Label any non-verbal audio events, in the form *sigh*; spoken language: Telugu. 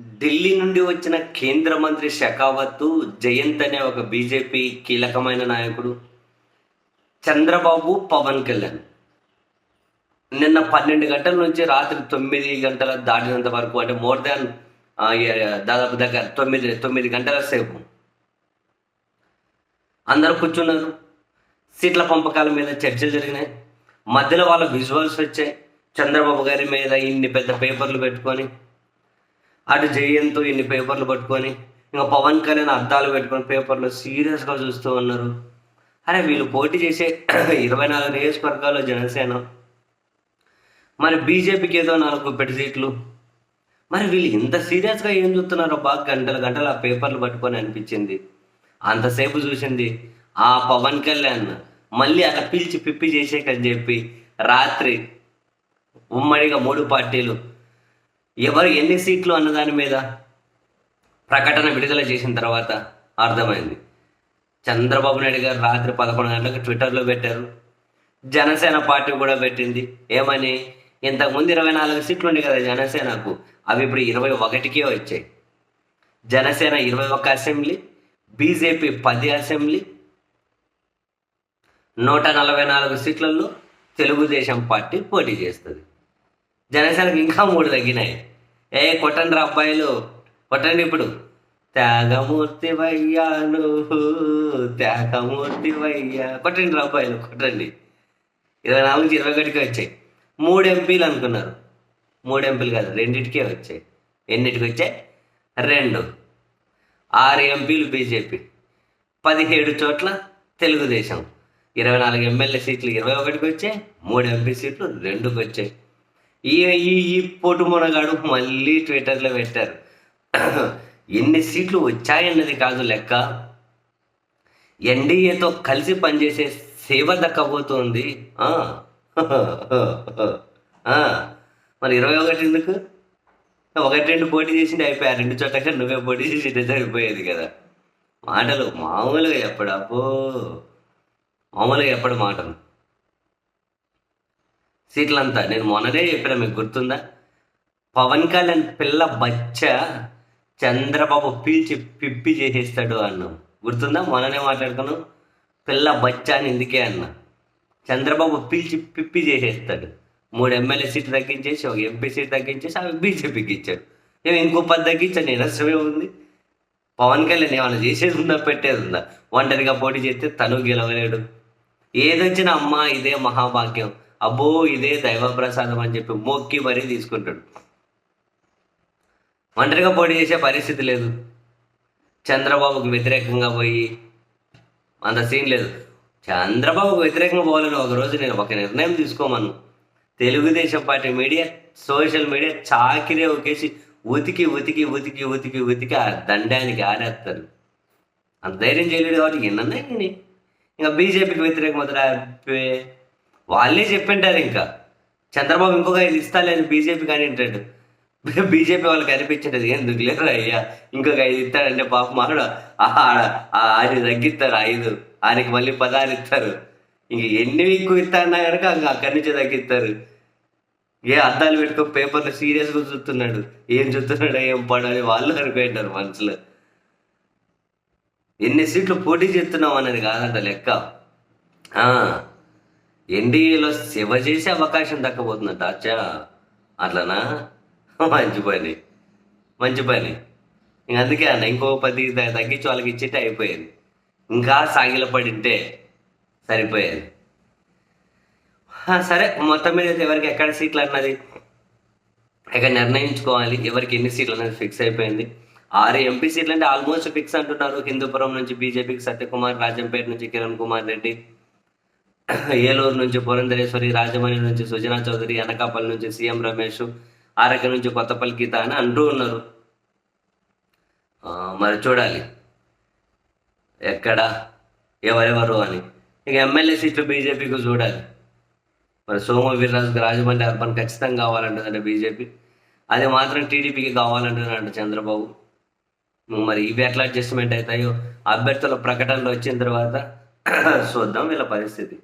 ఢిల్లీ నుండి వచ్చిన కేంద్ర మంత్రి షెకావత్ జయంత్ అనే ఒక బీజేపీ కీలకమైన నాయకుడు. చంద్రబాబు పవన్ కళ్యాణ్. నిన్న పన్నెండు గంటల నుంచి రాత్రి తొమ్మిది గంటల దాటినంత వరకు అంటే మోర్ దాన్ దాదాపు దగ్గర తొమ్మిది తొమ్మిది గంటల సేపు. అందరూ కూర్చున్నారు. సీట్ల పంపకాల మీద చర్చలు జరిగినాయి. మధ్యలో వాళ్ళ విజువల్స్ వచ్చాయి. చంద్రబాబు గారి మీద ఇన్ని పెద్ద పేపర్లు పెట్టుకొని అటు జయంతో ఇన్ని పేపర్లు పట్టుకొని ఇంకా పవన్ కళ్యాణ్ అద్దాలు పెట్టుకొని పేపర్లు సీరియస్గా చూస్తూ ఉన్నారు. అరే వీళ్ళు పోటీ చేసే *clears throat* ఇరవై నాలుగు నియోజకవర్గాల్లో జనసేన. మరి బీజేపీకి ఏదో నాలుగు పెట్టి సీట్లు. మరి వీళ్ళు ఇంత సీరియస్గా ఏం చూస్తున్నారో బాగా గంటలు గంటలు ఆ పేపర్లు పట్టుకొని అనిపించింది. అంతసేపు చూసింది ఆ పవన్ కళ్యాణ్ మళ్ళీ అలా పిలిచి పిప్పి చేసేకని చెప్పి రాత్రి ఉమ్మడిగా మూడు పార్టీలు ఎవరు ఎన్ని సీట్లు అన్న దాని మీద ప్రకటన విడుదల చేసిన తర్వాత అర్థమైంది. చంద్రబాబు నాయుడు గారు రాత్రి పదకొండు గంటలకు ట్విట్టర్లో పెట్టారు. జనసేన పార్టీ కూడా పెట్టింది. ఏమని? ఇంతకుముందు ఇరవై నాలుగు సీట్లు ఉండే కదా జనసేనకు. అవి ఇప్పుడు ఇరవై ఒకటికే వచ్చాయి. జనసేన ఇరవై ఒక్క అసెంబ్లీ బీజేపీ పది అసెంబ్లీ నూట నలభై నాలుగు సీట్లలో తెలుగుదేశం పార్టీ పోటీ చేస్తుంది. జనసేనకు ఇంకా మూడు తగ్గినాయి. ఏ కొట్టండి రా అబ్బాయిలు. కొట్టండి ఇప్పుడు. త్యాగమూర్తి వయ్యాను త్యాగమూర్తి వయ్యా కొట్టండి రా అబ్బాయిలు కొట్టండి. ఇరవై నాలుగు నుంచి ఇరవై ఒకటికి వచ్చాయి. మూడు ఎంపీలు అనుకున్నారు. మూడు ఎంపీలు కాదు రెండింటికే వచ్చాయి. ఎన్నిటికి వచ్చాయి? రెండు. ఆరు ఎంపీలు బీజేపీ. పదిహేడు చోట్ల తెలుగుదేశం. ఇరవై నాలుగు ఎమ్మెల్యే సీట్లు ఇరవై ఒకటికి వచ్చాయి. మూడు ఎంపీ సీట్లు రెండుకి వచ్చాయి. ఈ ఈ ఈ పోటు మళ్ళీ ట్విట్టర్లో పెట్టారు. ఎన్ని సీట్లు వచ్చాయన్నది కాదు లెక్క. ఎన్డీఏతో కలిసి పనిచేసే సేవ దక్కబోతోంది. మరి ఇరవై ఒకటి ఎందుకు? ఒకటి రెండు పోటీ చేసింది అయిపోయా. రెండు చోట్ల నువ్వే పోటీ చేసి అయిపోయేది కదా. మాటలు మామూలుగా ఎప్పుడు అబ్బో. మామూలుగా ఎప్పుడు మాటలు. సీట్లంతా. నేను మొన్ననే చెప్పిన మీకు గుర్తుందా? పవన్ కళ్యాణ్ పిల్ల బచ్చ చంద్రబాబు పీల్చి పిప్పి చేసేస్తాడు అన్నాం. గుర్తుందా? మొన్ననే మాట్లాడుకున్నాం. పిల్ల బచ్చ అని ఇందుకే అన్నా? చంద్రబాబు పీల్చి పిప్పి చేసేస్తాడు. మూడు ఎమ్మెల్యే సీట్లు తగ్గించేసి ఒక ఎంపీ సీట్ తగ్గించేసి అవి బీజేపీకి ఇచ్చాడు. నేను ఇంకో పది తగ్గించాడు నేను ఉంది. పవన్ కళ్యాణ్ ఏమైనా చేసేది ఉందా? పెట్టేది ఉందా? ఒంటరిగా పోటీ చేస్తే తను గెలవలేడు. ఏదొచ్చినా అమ్మ ఇదే మహాభాగ్యం. అబ్బో ఇదే దైవ ప్రసాదం అని చెప్పి మొక్కి మరీ తీసుకుంటాడు. ఒంటరిగా పోటీ చేసే పరిస్థితి లేదు. చంద్రబాబుకు వ్యతిరేకంగా పోయి అంత సీన్ లేదు. చంద్రబాబుకు వ్యతిరేకంగా పోవాలని ఒక రోజు నేను ఒక నిర్ణయం తీసుకోమను. Telugu Desam party media social media చాకిరే ఒకేసి ఉతికి ఉతికి ఉతికి ఉతికి ఉతికి ఆ దండానికి ఆరేస్తారు. అంత ధైర్యం చేయలేడు కాబట్టి ఎన్నన్నా ఇంకా బీజేపీకి వ్యతిరేకం మొదలు వాళ్ళే చెప్పింటారు ఇంకా. చంద్రబాబు ఇంకొక ఐదు ఇస్తా లేదు బీజేపీ కానీ అంటాడు. బీజేపీ వాళ్ళకి అనిపించలేదు ఎందుకు లేరు అయ్యా? ఇంకొక ఐదు ఇస్తాడంటే పాప మాడు ఆయన తగ్గిస్తారు ఐదు. ఆయనకి మళ్ళీ పదహారు ఇస్తారు. ఇంక ఎన్ని ఎక్కువ ఇస్తా అన్నా కనుక ఇంకా అక్కడి నుంచే తగ్గిస్తారు. ఏ అద్దాలు పెట్టుకో పేపర్లు సీరియస్గా చూస్తున్నాడు. ఏం చూస్తున్నాడు ఏం పడాలి వాళ్ళు అనుకుంటారు మనసులో ఎన్ని సీట్లు పోటీ చేస్తున్నాం అన్నది కాదంట లెక్క. ఆ, ఎన్డీఏలో సేవ చేసే అవకాశం దక్కబోతుందంట అచ్చా అట్లనా? మంచి పని. మంచి పని. ఇంక అందుకే అన్న ఇంకో పది తగ్గించి వాళ్ళకి ఇచ్చేట్టే అయిపోయేది. ఇంకా సాగిల పడింటే సరిపోయేది. సరే మొత్తం మీద ఎవరికి ఎక్కడ సీట్లు అన్నది? ఇక నిర్ణయించుకోవాలి. ఎవరికి ఎన్ని సీట్లు అనేది ఫిక్స్ అయిపోయింది. ఆరు ఎంపీ సీట్లు అంటే ఆల్మోస్ట్ ఫిక్స్ అంటున్నారు. హిందూపురం నుంచి బీజేపీకి సత్యకుమార్ రాజంపేట నుంచి కిరణ్ కుమార్ రెడ్డి. ఏలూరు నుంచి పురంధరేశ్వరి రాజమండ్రి నుంచి సుజనా చౌదరి అనకాపల్లి నుంచి సీఎం రమేష్ ఆరక నుంచి కొత్తపల్లి గీత అని అంటూ ఉన్నారు. మరి చూడాలి. ఎక్కడ? ఎవరెవరు అని. ఇక ఎమ్మెల్యే సీట్లు బీజేపీకి చూడాలి. మరి సోము వీర్రాజుకి రాజమండ్రి అర్బన్ ఖచ్చితంగా కావాలంటుందంటే బీజేపీ. అది మాత్రం టీడీపీకి కావాలంటున్నాడు చంద్రబాబు. మరి ఇవి ఎట్లా అడ్జస్ట్మెంట్ అవుతాయో అభ్యర్థుల ప్రకటనలు వచ్చిన తర్వాత *clears throat* చూద్దాం వీళ్ళ పరిస్థితి.